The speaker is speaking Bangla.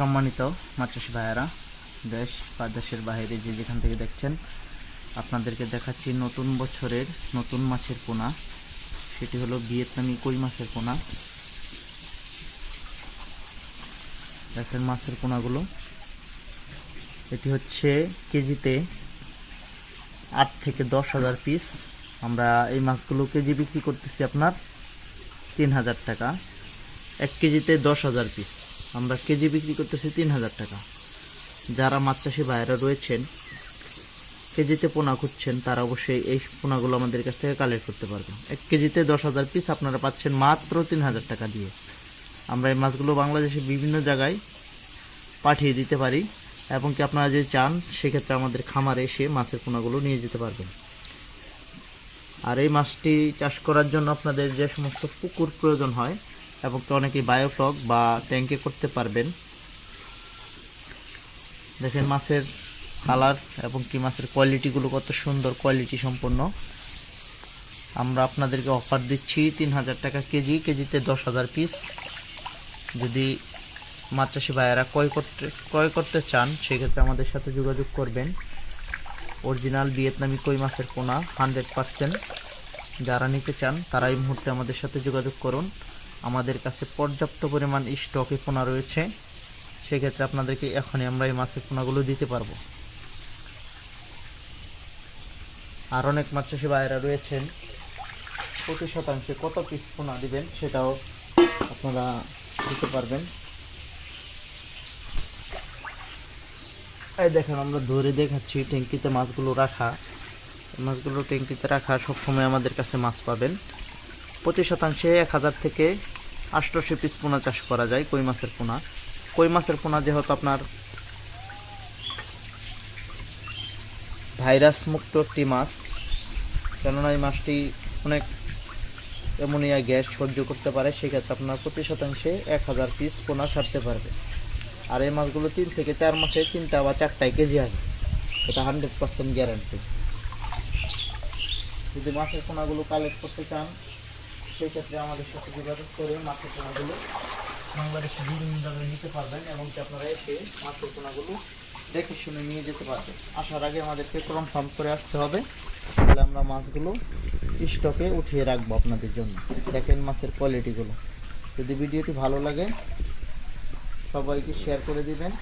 সম্মানিত মাতৃষী ভাইয়ারা, দেশ বা দেশের বাইরে যে যেখান থেকে দেখছেন, আপনাদেরকে দেখাচ্ছি নতুন বছরের নতুন মাছের পোনা। সেটি হলো ভিয়েতনামি কই মাছের পোনা। দেখেন মাছের পোনাগুলো। এটি হচ্ছে কেজিতে আট থেকে দশ হাজার পিস। আমরা এই মাছগুলো কেজি বিক্রি করতেছি আপনার তিন হাজার টাকা। এক কেজিতে দশ হাজার পিস। আমরা কেজি বিক্রি করতেছি তিন হাজার টাকা। যারা মাছ চাষি ভাইয়েরা রয়েছেন, কেজিতে পোনা খুঁজছেন, তারা অবশ্যই এই পোনাগুলো আমাদের কাছ থেকে কালেক্ট করতে পারবেন। এক কেজিতে দশ হাজার পিস আপনারা পাচ্ছেন মাত্র তিন হাজার টাকা দিয়ে। আমরা এই মাছগুলো বাংলাদেশে বিভিন্ন জায়গায় পাঠিয়ে দিতে পারি এবং কি আপনারা যদি চান, সেক্ষেত্রে আমাদের খামারে এসে মাছের পোনাগুলো নিয়ে যেতে পারবেন। আর এই মাছটি চাষ করার জন্য আপনাদের যে সমস্ত পুকুর প্রয়োজন হয় এবং কি অনেকে বায়োফ্লক বা ট্যাঙ্কে করতে পারবেন। দেখেন মাছের কালার এবং কি মাছের কোয়ালিটিগুলো কত সুন্দর কোয়ালিটি সম্পন্ন। আমরা আপনাদেরকে অফার দিচ্ছি তিন হাজার টাকা কেজি, কেজিতে দশ হাজার পিস যদি মাছ চাষি ভাইয়েরা ক্রয় করতে ক্রয় করতে চান, সেক্ষেত্রে আমাদের সাথে যোগাযোগ করবেন। অরিজিনাল ভিয়েতনামি কই মাছের পোনা হান্ড্রেড পারসেন্ট। যারা নিতে চান, তারা এই মুহূর্তে আমাদের সাথে যোগাযোগ করুন। আমাদের কাছে পর্যাপ্ত পরিমাণ স্টকে পোনা রয়েছে। সেক্ষেত্রে আপনাদেরকে এখনই আমরা এই মাছের পোনাগুলো দিতে পারব। আর অনেক মাছ চাষি ভাইয়েরা রয়েছেন প্রতি শতাংশে কত পিস পোনা দিবেন সেটাও আপনারা দিতে পারবেন। এই দেখেন, আমরা ধরে দেখাচ্ছি ট্যাঙ্কিতে মাছগুলো রাখা। মাছগুলো ট্যাঙ্কিতে রাখা সবসময় আমাদের কাছে মাছ পাবেন। প্রতি শতাংশে এক হাজার থেকে আষ্টশো পিস পোনা চাষ করা যায় কই মাছের পোনা। কই মাছের পোনা যেহেতু আপনার ভাইরাস মুক্ত একটি মাছ, কেননা এই মাছটি অনেক অ্যামোনিয়া গ্যাস সহ্য করতে পারে, সেক্ষেত্রে আপনার প্রতি শতাংশে এক হাজার পিস পোনা ছাড়তে পারবে। আর এই মাছগুলো তিন থেকে চার মাসে তিনটা বা চারটায় কেজি আসে এটা হান্ড্রেড পার্সেন্ট গ্যারান্টি যদি মাছের পোনাগুলো কালেক্ট করতে চান সেই ক্ষেত্রে আমাদের সাথে যোগাযোগ করে মাছের পোনাগুলো বাংলাদেশে বিভিন্ন জায়গায় নিতে পারবেন এবং আপনারা এসে মাছের পোনাগুলো দেখে শুনে নিয়ে যেতে পারবেন। আসার আগে আমাদেরকে ক্রম কনফার্ম করে আসতে হবে। তাহলে আমরা মাছগুলো স্টকে উঠিয়ে রাখব আপনাদের জন্য। দেখেন মাছের কোয়ালিটিগুলো যদি ভিডিওটি ভালো লাগে, সবাইকে শেয়ার করে দিবেন।